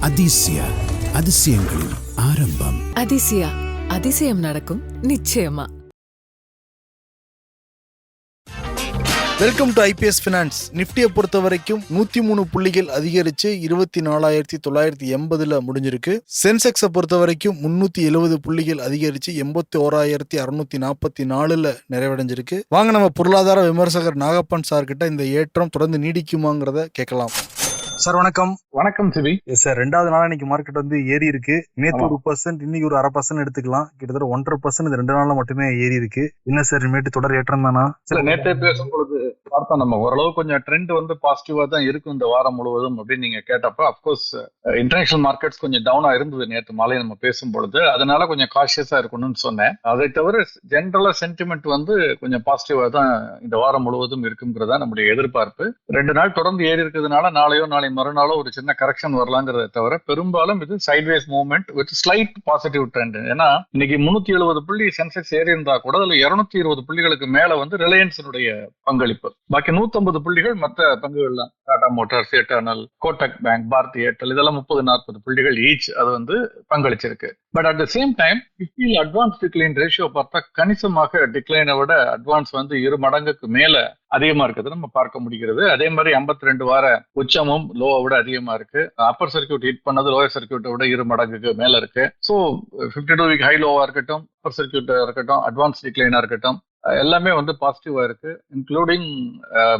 அதிசய அதிசயங்களின் ஆரம்பம். அதிசயா அதிசயம் நடக்கும் நிச்சயமா. வெல்கம் டு ஐபிஎஸ் ஃபினான்ஸ் நிஃப்டியை பொறுத்த வரைக்கும் நூத்தி மூணு புள்ளிகள் அதிகரிச்சு இருபத்தி நாலாயிரத்தி தொள்ளாயிரத்தி எண்பதுல முடிஞ்சிருக்கு. சென்செக்ஸை பொறுத்த வரைக்கும் முன்னூத்தி எழுபது புள்ளிகள் அதிகரிச்சு எண்பத்தி ஓராயிரத்தி அறுநூத்தி நாற்பத்தி நாலுல நிறைவடைஞ்சிருக்கு. வாங்க நம்ம பொருளாதார விமர்சகர் நாகப்பன் சார் கிட்ட இந்த ஏற்றம் தொடர்ந்து நீடிக்குமாங்கிறத கேட்கலாம். சார் வணக்கம். வணக்கம் சிவி எஸ் சார் ரெண்டாவது நாள் இன்னைக்கு மார்க்கெட் வந்து ஏறி இருக்கு. நேத்து ஆமா. ஒரு பர்சன்ட் இன்னைக்கு ஒரு அரை பர்சன்ட் எடுத்துக்கலாம். கிட்டத்தட்ட ஒன்றரை பர்சன்ட் இந்த ரெண்டு நாள்ல மட்டுமே ஏறி இருக்கு. என்ன சார் இனிமேட்டு தொடர் ஏற்றம் தானா? சில நேற்றே பேசும் பொழுது பார்த்தோம் நம்ம ஓரளவு கொஞ்சம் ட்ரெண்ட் வந்து பாசிட்டிவா தான் இருக்கும் இந்த வாரம் முழுவதும் அப்படின்னு நீங்க கேட்டப்ப அப்கோர்ஸ் இன்டர்நேஷனல் மார்க்கெட்ஸ் கொஞ்சம் டவுனா இருந்தது நேற்று மாலை நம்ம பேசும் பொழுது. அதனால கொஞ்சம் காஷியஸா இருக்கணும்னு சொன்னேன். அதை தவிர ஜென்ரலா சென்டிமெண்ட் வந்து கொஞ்சம் பாசிட்டிவா தான் இந்த வாரம் முழுவதும் இருக்குங்கிறதா நம்முடைய எதிர்பார்ப்பு. ரெண்டு நாள் தொடர்ந்து ஏறி இருக்கிறதுனால நாளையோ நாளை மறுநாளோ ஒரு சின்ன கரெக்ஷன் வரலாங்கிறத தவிர பெரும்பாலும் இது sideways movement with slight positive trend ஏன்னா இன்னைக்கு முன்னூத்தி எழுபது புள்ளி சென்செக்ஸ் ஏறி இருந்தா கூட அதுல இருநூத்தி இருபது புள்ளிகளுக்கு மேல வந்து ரிலையன்ஸினுடைய பங்களிப்பு. பாக்கி 150 புள்ளிகள் மற்ற பங்குகள்லாம் Tata Motors Eternal Kotak Bank Bharti Airtel இதெல்லாம் முப்பது நாற்பது புள்ளிகள் ஈச் அது வந்து பங்களிச்சிருக்கு. But at the same time நிஃப்டியில் அட்வான்ஸ் டிக்ளைன் ரேஷியோ பார்த்தா கணிசமாக டிக்ளைனை விட அட்வான்ஸ் வந்து இரு மடங்குக்கு மேல அதிகமா இருக்குது நம்ம பார்க்க முடிகிறது. அதே மாதிரி 52 ரெண்டு வார உச்சமும் லோவை விட அதிகமா இருக்கு. அப்பர் சர்க்கியூட் ஹிட் பண்ணது லோயர் சர்க்கியூட்டை விட இரு மடங்குக்கு மேல இருக்கு. So fifty two week high லோவா இருக்கட்டும் அப்பர் சர்க்கியூட்டா இருக்கட்டும் அட்வான்ஸ் டிக்ளைனா இருக்கட்டும் எல்லாமே வந்து பாசிட்டிவா இருக்கு. இன்க்ளூடிங்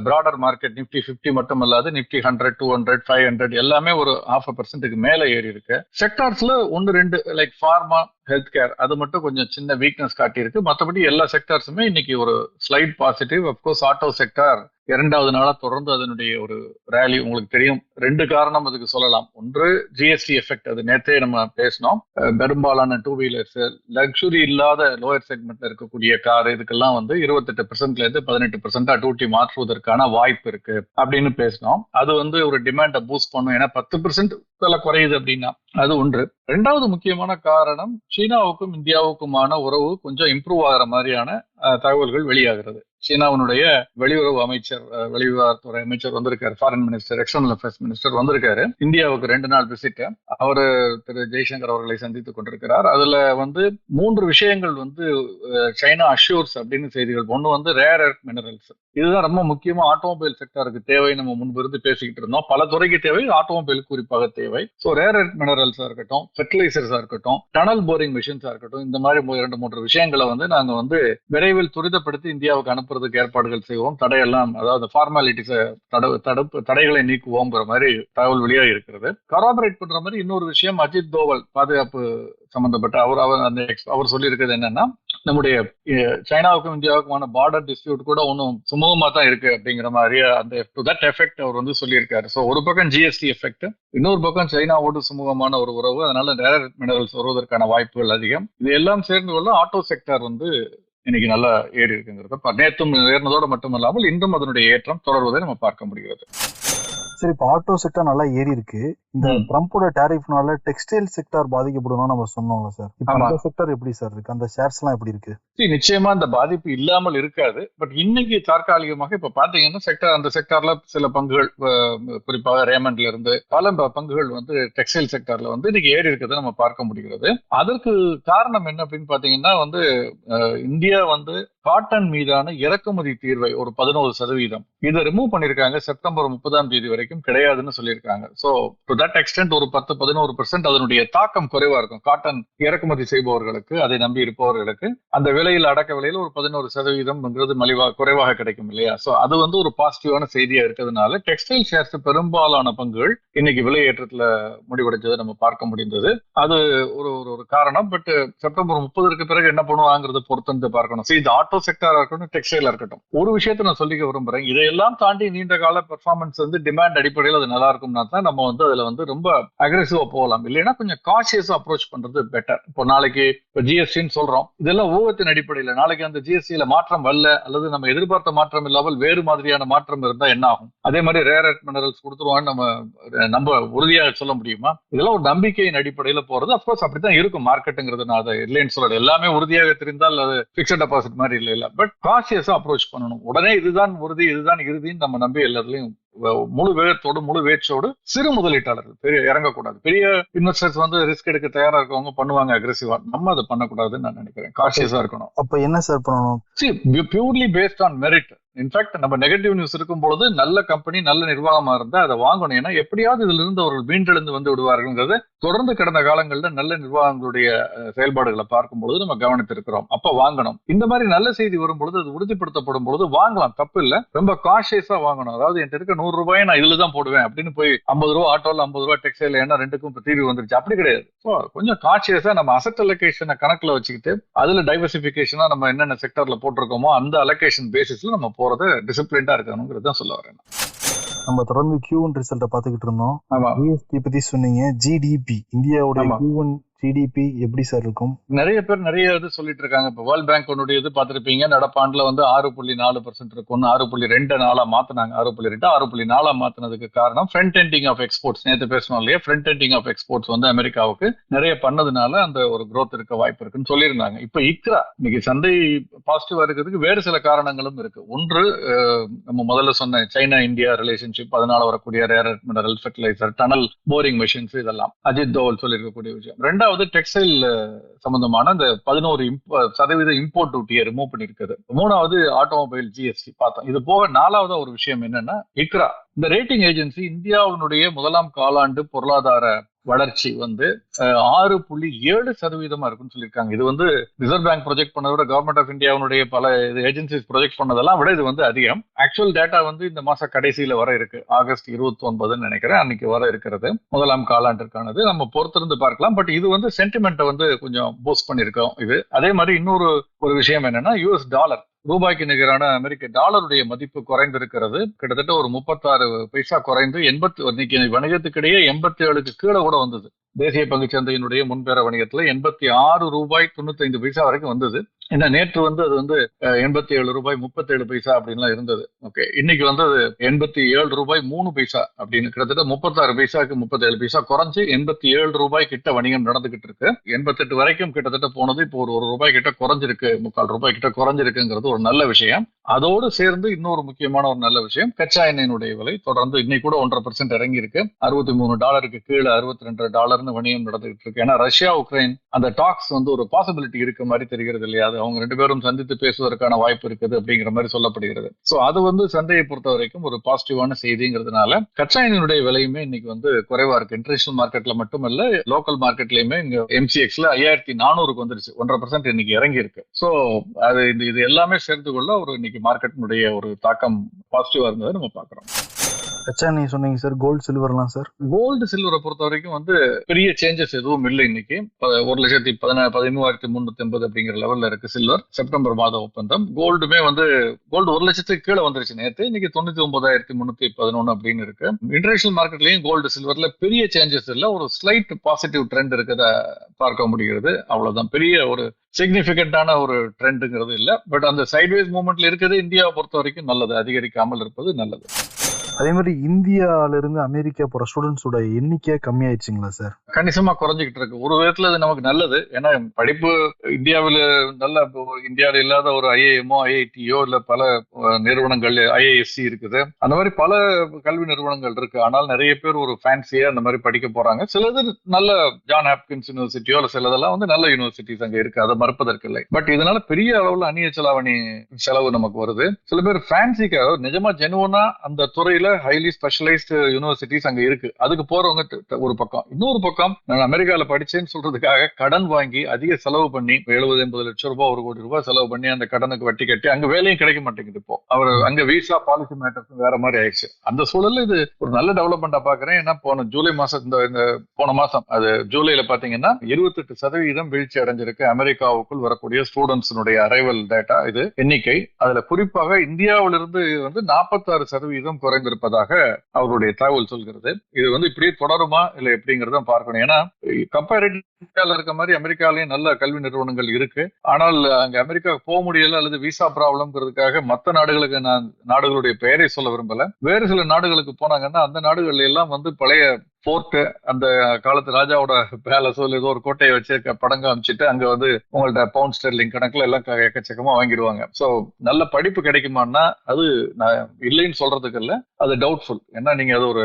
பிராடர் மார்க்கெட் நிஃப்டி 50 மட்டும் இல்லாது Nifty hundred two hundred five hundred எல்லாமே ஒரு ஹாஃப் பர்சன்ட்டுக்கு மேல ஏறி இருக்கு. செக்டார்ஸ்ல ஒன்னு ரெண்டு லைக் ஃபார்மா ஹெல்த் கேர் அது மட்டும் கொஞ்சம் சின்ன வீக்னஸ் காட்டியிருக்கு. மற்றபடி எல்லா செக்டார்ஸுமே இன்னைக்கு ஒரு slight positive of course auto sector இரண்டாவது நாளாக தொடர்ந்து அதனுடைய ஒரு ரேலி உங்களுக்கு தெரியும். ரெண்டு காரணம் அதுக்கு சொல்லலாம். ஒன்று ஜிஎஸ்டி எஃபெக்ட் அது நேத்தே நம்ம பேசினோம். பெரும்பாலான டூ வீலர்ஸ் லக்ஸுரி இல்லாத லோயர் செக்மெண்ட்ல இருக்கக்கூடிய கார் இதுக்கெல்லாம் வந்து இருபத்தெட்டு பெர்சென்ட்ல இருந்து பதினெட்டு பெர்சென்டா டூட்டி மாற்றுவதற்கான வாய்ப்பு இருக்கு அப்படின்னு பேசினோம். அது வந்து ஒரு டிமாண்டை பூஸ்ட் பண்ணும். ஏன்னா பத்து பெர்சென்ட் விலை குறையுது அப்படின்னா அது ஒன்று. ரெண்டாவது முக்கியமான காரணம் சீனாவுக்கும் இந்தியாவுக்குமான உறவு கொஞ்சம் இம்ப்ரூவ் ஆகிற மாதிரியான தகவல்கள் வெளியாகிறது. சீனாவினுடைய வெளியுறவு அமைச்சர் வெளிவிவகாரத்துறை அமைச்சர் வந்திருக்காரு. Foreign minister external affairs minister வந்திருக்காரு. இந்தியாவுக்கு ரெண்டு நாள் விசிட் அவரு திரு. ஜெய்சங்கர் அவர்களை சந்தித்துக் கொண்டிருக்கிறார். அதுல வந்து மூன்று விஷயங்கள் வந்து சைனா அஷ்யூர்ஸ் அப்படின்னு செய்திகள். ஒன்று வந்து ரேர் எர்த் மினரல்ஸ் இதுதான் ரொம்ப முக்கியமா ஆட்டோமொபைல் செக்டருக்கு தேவை. நம்ம முன்பு இருந்து பேசிக்கிட்டு இருந்தோம். பல துறைக்கு தேவை ஆட்டோமொபைல் குறிப்பாக தேவை. ஸோ ரேர் எர்த் மினரல்ஸா இருக்கட்டும் ஃபெர்டிலைசர்ஸா இருக்கட்டும் டனல் போரிங் மிஷின்ஸா இருக்கட்டும் இந்த மாதிரி இரண்டு மூன்று விஷயங்களை வந்து நாங்க வந்து விரைவில் துரிதப்படுத்தி இந்தியாவுக்கு அனுப்புறதுக்கு ஏற்பாடுகள் செய்வோம். தடையெல்லாம் அதாவது ஃபார்மாலிட்டிஸை தடுப்பு தடைகளை நீக்குவோங்கிற மாதிரி தகவல் வெளியாக இருக்கிறது. கராபரேட் பண்ற மாதிரி இன்னொரு விஷயம் அஜித் தோவல் பாதுகாப்பு சம்பந்தப்பட்ட அவர் அவர் அந்த அவர் சொல்லியிருக்கிறது என்னன்னா நம்முடைய சைனாவுக்கும் இந்தியாவுக்குமான பார்டர் டிஸ்பியூட் கூட ஒன்றும் சுமூகமாக தான் இருக்கு அப்படிங்கிற மாதிரி அந்த டு தட் எஃபெக்ட் அவர் வந்து சொல்லியிருக்காரு. ஸோ ஒரு பக்கம் ஜிஎஸ்டி எஃபெக்ட் இன்னொரு பக்கம் சைனாவோடு சுமூகமான ஒரு உறவு அதனால ரேர் மினரல்ஸ் வருவதற்கான வாய்ப்புகள் அதிகம். இது எல்லாம் சேர்ந்து கொள்ள ஆட்டோ செக்டார் வந்து இன்னைக்கு நல்லா ஏறி இருக்குங்கிறத நேற்றும் ஏறினதோடு மட்டுமல்லாமல் இன்றும் அதனுடைய ஏற்றம் தொடர்வதை நம்ம பார்க்க முடிகிறது. சரி இப்போ ஆட்டோ செக்டர் நல்லா ஏறி இருக்கு. இந்த. ட்ரம்ப்போட டேரிஃப்னால டெக்ஸ்டைல் செக்டார் பாதிக்கப்படும் நம்ம சொன்னோம்ல சார். அந்த செக்டர் எப்படி சார் இருக்கு? அந்த ஷேர்ஸ் எல்லாம் எப்படி இருக்கு? நிச்சயமா அந்த பாதிப்பு இல்லாமல் இருக்காது. பட் இன்னைக்கு தற்காலிகமாக இப்ப பாத்தீங்கன்னா செக்டர் அந்த செக்டார்ல சில பங்குகள் குறிப்பாக ரேமண்ட்ல இருந்து பல பங்குகள் வந்து டெக்ஸ்டைல் செக்டார்ல வந்து இன்னைக்கு ஏறி இருக்கிறத நம்ம பார்க்க முடிகிறது. அதற்கு காரணம் என்ன அப்படின்னு பாத்தீங்கன்னா வந்து இந்தியா வந்து காட்டன் மீதான இறக்குமதி தீர்வை ஒரு பதினோரு சதவீதம். இதை ரிமூவ் பண்ணிருக்காங்க செப்டம்பர் முப்பதாம் தேதி வரைக்கும் கிடையாதுன்னு சொல்லியிருக்காங்க. சோ தட் எக்ஸ்டென்ட் ஒரு பத்து பதினோரு பெர்சென்ட் அதனுடைய தாக்கம் குறைவா இருக்கும். காட்டன் இறக்குமதி செய்பவர்களுக்கு அதை நம்பி இருப்பவர்களுக்கு அந்த விலையில் அடக்க விலையில் ஒரு பதினோரு சதவீதம்ங்கிறது மலிவா குறைவாக கிடைக்கும் இல்லையா? சோ அது வந்து ஒரு பாசிட்டிவான செய்தியா இருக்கிறதுனால டெக்ஸ்டைல் ஷேர்ஸ் பெரும்பாலான பங்குகள் இன்னைக்கு விலை ஏற்றத்துல முடிவடைஞ்சதை நம்ம பார்க்க முடிந்தது. அது ஒரு ஒரு ஒரு காரணம். பட் செப்டம்பர் முப்பதற்கு பிறகு என்ன பண்ணுவாங்கிறத பொறுத்து வந்து பார்க்கணும் இது ஆட்டோ செக்டாரா இருக்கட்டும் டெக்ஸ்டைலா இருக்கட்டும். ஒரு விஷயத்தை நான் சொல்லிக்க விரும்புறேன். இதையெல்லாம் தாண்டி நீண்ட கால பெர்ஃபார்மன்ஸ் வந்து டிமாண்ட் அடிப்படையில் அது நல்லா இருக்கும்னா தான் நம்ம வந்து அதுல வந்து ரொம்ப அக்ரெசிவா போகலாம். இல்லைன்னா கொஞ்சம் காஷியஸா அப்ரோச் பண்றது பெட்டர் இப்போ நாளைக்கு இப்போ ஜிஎஸ்டின்னு சொல்றோம். இதெல்லாம் ஊகத்தின் அடிப்படையில். நாளைக்கு அந்த ஜிஎஸ்டியில மாற்றம் வரல அல்லது நம்ம எதிர்பார்த்த மாற்றம் இல்லாமல் வேறு மாதிரியான மாற்றம் இருந்தா என்ன ஆகும்? அதே மாதிரி ரேர் எர்த் மினரல்ஸ் கொடுத்துருவான்னு நம்ம நம்ம உறுதியாக சொல்ல முடியுமா? இதெல்லாம் ஒரு நம்பிக்கையின் அடிப்படையில் போறது. அப்கோர்ஸ் அப்படித்தான் இருக்கும். மார்க்கெட்டுங்கிறது நான் அதை இல்லைன்னு சொல்லல. எல்லாமே உறுதியாக தெரிந்தால் அது பிக்சட் டெபாசிட் மாதிரி இல்லை இல்ல. பட் காஷியஸா அப்ரோச் பண்ணணும். உடனே இதுதான் உறுதி இதுதான் இறுதின்னு நம்ம நம்பி எல்லாத்துலயும் முழு வேகத்தோடு முழு வேச்சோடு சிறு முதலீட்டாளர்கள் பெரிய இறங்கக்கூடாது. பெரிய இன்வெஸ்டர்ஸ் வந்து ரிஸ்க் எடுக்க தயாரா இருக்கவங்க பண்ணுவாங்க அக்ரெசிவா நம்ம அதை பண்ணக்கூடாதுன்னு நான் நினைக்கிறேன். காஷியஸா இருக்கணும். அப்ப என்ன சார் பண்ணணும்? Purely based on merit in fact நம்ம நெகட்டிவ் நியூஸ் இருக்கும் பொழுது நல்ல கம்பெனி நல்ல நிர்வாகமா இருந்தா அதை வாங்கணும். ஏன்னா எப்படியாவது இதுல இருந்து அவர்கள் மீண்டெழுந்து வந்து விடுவார்கள்ங்கிறது தொடர்ந்து கடந்த காலங்களில் நல்ல நிர்வாகங்களுடைய செயல்பாடுகளை பார்க்கும் பொழுது நம்ம கவனித்திருக்கிறோம். அப்ப வாங்கணும். இந்த மாதிரி நல்ல செய்தி வரும் பொழுது அது உறுதிப்படுத்தப்படும் பொழுது வாங்கலாம். தப்பு இல்ல. ரொம்ப காஷியஸா வாங்கணும். அதாவது என்கிட்ட இருக்க நூறு ரூபாய் நான் இதுல தான் போடுவேன் அப்படின்னு போய் ஐம்பது ரூபா ஆட்டோல ஐம்பது ரூபா டெக்ஸ்டைல் ஏன்னா ரெண்டுக்கும் இப்ப தீர்வு வந்துருச்சு. அப்படி கிடையாது. ஸோ கொஞ்சம் கான்சியஸா நம்ம அசட் அலோகேஷனை கணக்குல வச்சுக்கிட்டு அதுல டைவர்சிபிகேஷனா நம்ம என்னென்ன செக்டர்ல போட்டிருக்கோமோ அந்த அலோகேஷன் பேசிஸ்ல நம்ம போறது டிசிப்ளின்டா இருக்கணுங்கிறது தான் சொல்ல வரேன். நம்ம தொடர்ந்து கியூ ஒன் ரிசல்ட்டை பார்த்துக்கிட்டு இருந்தோம். ஆமா. ஜிஎஸ்டி பத்தி சொன்னீங்க. ஜிடிபி இந்தியாவுடைய. கியூ ஒன் ஜிடிபி எப்படி சார் இருக்கும்? நிறைய பேர் நிறைய இது சொல்லிட்டு இருக்காங்க. இப்போ வேர்ல்ட் பேங்க் உன்னுடைய இது பார்த்துருப்பீங்க. நடப்பாண்டில் வந்து ஆறு புள்ளி நாலு பர்சன்ட் இருக்கும் ஆறு புள்ளி ரெண்டு நாளா மாத்தினாங்க. ஆறு புள்ளி ரெண்டு ஆறு புள்ளி நாளா மாத்தினதுக்கு காரணம் ஃப்ரண்ட் எண்டிங் ஆஃப் எக்ஸ்போர்ட்ஸ் நேற்று பேசணும் இல்லையா? ஃப்ரண்ட் எண்டிங் ஆஃப் எக்ஸ்போர்ட்ஸ் வந்து அமெரிக்காவுக்கு நிறைய பண்ணதுனால அந்த ஒரு க்ரோத் இருக்க வாய்ப்பு இருக்குன்னு சொல்லியிருந்தாங்க. இப்போ இக்ரா இன்னைக்கு சந்தை பாசிட்டிவா இருக்கிறதுக்கு வேறு சில காரணங்களும் இருக்கு. ஒன்று நம்ம முதல்ல சொன்ன சைனா இந்தியா ரிலேஷன்ஷிப் அதனால வரக்கூடிய rare mineral fertiliser tunnel boring machines இதெல்லாம். அஜித் தோவல் சொல்லியிருக்கக்கூடிய விஷயம். ரெண்டாவது டெக்ஸ்டைல் சம்பந்தமான இந்த பதினோரு சதவீத இம்போர்ட் டியூட்டியை ரிமூவ் பண்ணிருக்குது மூணாவது ஆட்டோமொபைல் ஜிஎஸ்டி பார்த்தோம். இது போக நாலாவது ஒரு விஷயம் என்னன்னா இக்ரா. இந்த ரேட்டிங் ஏஜென்சி இந்தியாவினுடைய முதலாம் காலாண்டு பொருளாதார வளர்ச்சி வந்து ஆறு புள்ளி ஏழு சதவீதமா இருக்குன்னு சொல்லியிருக்காங்க. இது வந்து ரிசர்வ் பேங்க் ப்ரொஜெக்ட் பண்ணதை விட கவர்மெண்ட் ஆஃப் இந்தியாவுடைய பல ஏஜென்சிஸ் ப்ரொஜெக்ட் பண்ணதெல்லாம் விட இது வந்து அதிகம். ஆக்சுவல் டேட்டா வந்து இந்த மாச கடைசியில வர இருக்கு. ஆகஸ்ட் இருபத்தி ஒன்பதுன்னு நினைக்கிறேன். அன்னைக்கு வர இருக்கிறது. முதலாம் காலாண்டிற்கானது. நம்ம பொறுத்திருந்து பார்க்கலாம். பட் இது வந்து சென்டிமெண்ட்டை வந்து கொஞ்சம் பூஸ்ட் பண்ணியிருக்கோம் இது. அதே மாதிரி இன்னொரு ஒரு விஷயம் என்னன்னா யூஎஸ் டாலர் ரூபாய்க்கு நிகரான அமெரிக்க டாலருடைய மதிப்பு குறைந்திருக்கிறது. கிட்டத்தட்ட ஒரு முப்பத்தாறு பைசா குறைந்து எண்பத்தி இன்னைக்கு வணிகத்துக்கிடையே எண்பத்தி ஏழுக்கு கீழே கூட வந்தது. தேசிய பங்கு சந்தையினுடைய முன்பேர வணிகத்துல எண்பத்தி ஆறு ரூபாய் தொண்ணூத்தி ஐந்து பைசா வரைக்கும் வந்தது. ஏன்னா நேற்று வந்து அது வந்து எண்பத்தி ஏழு ரூபாய் முப்பத்தி ஏழு பைசா அப்படின்லாம் இருந்தது. ஓகே. இன்னைக்கு வந்து அது எண்பத்தி ஏழு ரூபாய் மூணு பைசா அப்படின்னு கிட்டத்தட்ட முப்பத்தாறு பைசாக்கு முப்பத்தி ஏழு பைசா குறைஞ்சு எண்பத்தி ஏழு ரூபாய் கிட்ட வணிகம் நடந்துகிட்டு இருக்கு. எண்பத்தெட்டு வரைக்கும் கிட்டத்தட்ட போனது இப்போ ஒரு ஒரு ரூபாய் கிட்ட குறைஞ்சிருக்கு முக்கால் ரூபாய் கிட்ட குறைஞ்சிருக்குங்கிறது ஒரு நல்ல விஷயம். அதோடு சேர்ந்து இன்னொரு முக்கியமான ஒரு நல்ல விஷயம் கச்சா எண்ணெயினுடைய விலை தொடர்ந்து இன்னைக்கு கூட ஒன்றரை பர்சன்ட் இறங்கி இருக்கு அறுபத்தி மூணு டாலருக்கு கீழே அறுபத்தி ரெண்டு டாலர்னு வணிகம் நடந்துகிட்டு இருக்கு. ஏன்னா ரஷ்யா உக்ரைன் அந்த டாக்ஸ் வந்து ஒரு பாசிபிலிட்டி இருக்க மாதிரி தெரிகிறது இல்லையா? அது அவங்க ரெண்டு பேரும் சந்தித்து பேசுவதற்கான வாய்ப்பு இருக்குது அப்படிங்கிற மாதிரி சொல்லப்படுகிறது. சோ அது வந்து சந்தையை பொறுத்த வரைக்கும் ஒரு பாசிட்டிவான செய்திங்கிறதுனால கச்சா எண்ணினுடைய விலையுமே இன்னைக்கு வந்து குறைவா இருக்கு. இன்டர்நேஷனல் மார்க்கெட்ல மட்டும் இல்ல லோக்கல் மார்க்கெட்லயுமே இங்க எம்சிஎக்ஸ்ல ஐயாயிரத்தி நானூறுக்கு வந்துருச்சு. ஒன்றரை பர்சன்ட் இன்னைக்கு இறங்கி இருக்கு சோ அது இந்த இது எல்லாமே சேர்ந்து கொள்ள ஒரு இன்னைக்கு மார்க்கெட்டினுடைய ஒரு தாக்கம் பாசிட்டிவா இருந்ததை நம்ம பாக்குறோம் அச்சா எண்ணெய் சொன்னீங்க சார் கோல்டு சில்வர்லாம் சார் கோல்டு சில்வரை பொறுத்த வரைக்கும் வந்து பெரிய சேஞ்சஸ் எதுவும் இல்லை இன்னைக்கு. ஒரு லட்சத்தி பதினா பதிமூவாயிரத்தி முன்னூத்தி எண்பது அப்படிங்கிற லெவல்ல இருக்கு சில்வர் செப்டம்பர் மாத ஒப்பந்தம். கோல்டுமே வந்து கோல்டு ஒரு லட்சத்துக்கு கீழே வந்துருச்சு நேற்று இன்னைக்கு தொண்ணூத்தி ஒன்பதாயிரத்தி முன்னூத்தி பதினொன்னு அப்படின்னு இருக்கு. இன்டர்நேஷனல் மார்க்கெட்லயும் கோல்டு சில்வர்ல பெரிய சேஞ்சஸ் இல்லை. ஒரு ஸ்லைட் பாசிட்டிவ் ட்ரெண்ட் இருக்கிறத பார்க்க முடிகிறது. அவ்வளவுதான். பெரிய ஒரு சிக்னிபிகண்டான ஒரு ட்ரெண்டுங்கிறது இல்லை. பட் அந்த சைட்வேஸ் மூவ்மெண்ட்ல இருக்கிறது இந்தியாவை பொறுத்த வரைக்கும் நல்லது. அதிகரிக்காமல் இருப்பது நல்லது. அதே மாதிரி இந்தியால இருந்து அமெரிக்கா போற ஸ்டூடெண்ட்ஸோட எண்ணிக்கை கம்மியாயிடுச்சுங்களா சார் கணிசமா குறைஞ்சிக்கிட்டு இருக்கு. ஒரு விதத்துல அது நமக்கு நல்லது. ஏன்னா படிப்பு இந்தியாவில் நல்ல இப்போ இந்தியாவில் இல்லாத ஒரு ஐஏஎம்ஓ ஐஐடியோ இல்ல பல நிறுவனங்கள் ஐஏஎஸ்சி இருக்குது. அந்த மாதிரி பல கல்வி நிறுவனங்கள் இருக்கு. ஆனால் நிறைய பேர் ஒரு ஃபேன்சியா அந்த மாதிரி படிக்க போறாங்க. சிலது நல்ல ஜான் ஹாப்கின்ஸ் யூனிவர்சிட்டியோ இல்ல சிலதெல்லாம் வந்து நல்ல யூனிவர்சிட்டிஸ் அங்க இருக்கு. அதை மறுப்பதற்கு இல்லை. பட் இதனால பெரிய அளவுல அந்நிய செலாவணி செலவு நமக்கு வருது. சில பேர் ஃபேன்சிக்காக நிஜமா ஜெனுவனா அந்த துறையில ஹைலி ஸ்பெஷலைஸ்டு யூனிவர்சிட்டிஸ் அங்க இருக்கு. அதுக்கு போறவங்க ஒரு பக்கம். இன்னொரு பக்கம் நான் அமெரிக்கால படிச்சேன்னு சொல்றதுக்காக கடன் வாங்கி அதிக செலவு பண்ணி எழுபது எண்பது லட்சம் ரூபாய் ஒரு கோடி ரூபாய் செலவு பண்ணி அந்த கடனுக்கு வட்டி கட்டி அங்க வேலையும் கிடைக்க மாட்டேங்குது இப்போ. அவர் அங்க வீசா பாலிசி மேட்டர்ஸ் வேற மாதிரி ஆயிடுச்சு. அந்த சூழல்ல இது ஒரு நல்ல டெவலப்மெண்டா பாக்குறேன். ஏன்னா போன ஜூலை மாசம் இந்த போன மாசம் அது ஜூலைல பாத்தீங்கன்னா இருபத்தெட்டு சதவீதம் வீழ்ச்சி அடைஞ்சிருக்கு. அமெரிக்காவுக்குள் வரக்கூடிய ஸ்டூடெண்ட்ஸினுடைய அரைவல் டேட்டா இது எண்ணிக்கை. அதுல குறிப்பாக இந்தியாவிலிருந்து வந்து நாற்பத்தாறு சதவீதம் இருப்பதாக அவருடைய தகவல் சொல்கிறது. இது வந்து இப்படியே தொடருமா இல்லை எப்படிங்கறத பார்க்கணும். ஏன்னா கம்பேரிட்டிவ்ல இருக்க மாதிரி அமெரிக்காலயும் நல்ல கல்வி நிறுவனங்கள் இருக்கு. ஆனால் அங்க அமெரிக்கா போக முடியல அல்லது விசா ப்ராப்ளம்ங்கிறதுக்காக மத்த நாடுகளுக்கு நான் நாடுகளுடைய பெயரை சொல்ல விரும்பல. வேறு சில நாடுகளுக்கு போனாங்கன்னா அந்த நாடுகள் எல்லாம் வந்து பழைய ஃபோர்ட் அந்த காலத்து ராஜாவோட பேலஸோ இல்லை ஏதோ ஒரு கோட்டையை வச்சு படம் காமிச்சிட்டு அங்க வந்து உங்கள்ட்ட பவுண்ட் ஸ்டெர்லிங் கணக்குல எல்லாம் எக்கச்சக்கமா வாங்கிடுவாங்க. ஸோ நல்ல படிப்பு கிடைக்குமான்னா அது நான் இல்லைன்னு சொல்றதுக்கு இல்ல அது டவுட்ஃபுல் ஏன்னா நீங்க அது ஒரு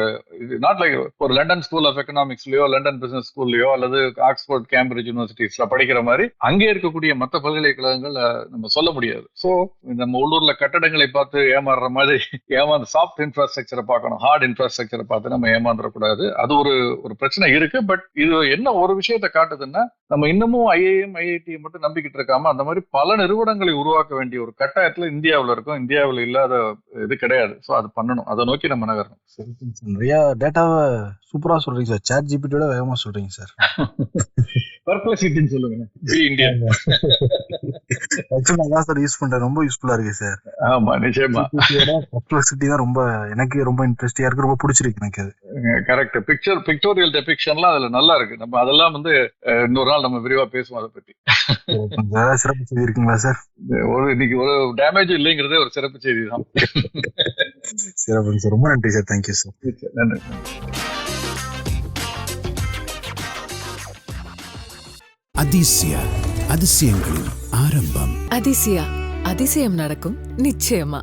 நாட் லைக் ஒரு லண்டன் ஸ்கூல் ஆஃப் எக்கனாமிக்ஸ்லயோ லண்டன் பிசினஸ் ஸ்கூல்லயோ அல்லது ஆக்ஸ்போர்ட் கேம்பிரிட்ஜ் யூனிவர்சிட்டிஸ்ல படிக்கிற மாதிரி அங்கே இருக்கக்கூடிய மற்ற பல்கலைக்கழகங்கள் நம்ம சொல்ல முடியாது. ஸோ நம்ம உள்ளூர்ல கட்டடங்களை பார்த்து ஏமாறுற மாதிரி ஏமாந்து சாஃப்ட் இன்ஃப்ராஸ்ட்ரக்சரை பார்க்கணும் ஹார்ட் இன்ஃப்ராஸ்ட்ரக்சரை பார்த்து நம்ம ஏமாந்துடக்கூடாது அது ஒரு ஒரு பிரச்சனை இருக்கு. பட் இது என்ன ஒரு விஷயத்தை காட்டுதுன்னா நம்ம இன்னமும் ஐஏஎம் ஐஐடி மட்டும் நம்பிக்கிட்டு இருக்காம அந்த மாதிரி பல நிறுவனங்களை உருவாக்க வேண்டிய ஒரு கட்டாயத்துல இந்தியாவில் இருக்கும். இந்தியாவில் இல்லாத இது கிடையாது. ஸோ அது பண்ணணும். அதை நோக்கி நம்ம நகரணும். நிறைய டேட்டாவை சூப்பரா சொல்றீங்க சார். சேட் ஜிபிடியோட வேகமா சொல்றீங்க சார். பர்ப்ளசிட்டின்னு சொல்லுங்க. பி இந்தியன் ஆக்சுவலி நான் தான் சார் யூஸ் பண்றேன். ரொம்ப யூஸ்ஃபுல்லா இருக்கு சார். ஆமா நிச்சயமா. பர்ப்ளெக்சிட்டி தான் ரொம்ப எனக்கு ரொம்ப இன்ட்ரெஸ்டிங்கா இருக்கு. ரொம்ப பிடிச்சிருக்கு எனக்கு அது. கரெக்ட் பிக்சர் பிக்டோரியல் டெபிக்ஷன்லாம் அதுல நல்லா இருக்கு. நம்ம அதெல்லாம் வந்து இன்னொரு நாள் நம்ம விரிவா பேசுவோம் அதை பத்தி. சிறப்பு செய்தி இருக்குங்களா சார் ஒரு இன்னைக்கு ஒரு டேமேஜ் இல்லைங்கிறதே ஒரு சிறப்பு செய்தி தான் சிறப்புங்க சார் ரொம்ப நன்றி சார் தேங்க்யூ சார் நன்றி. அதிசய அதிசயங்களின் ஆரம்பம். அதிசயா அதிசயம் நடக்கும் நிச்சயமா.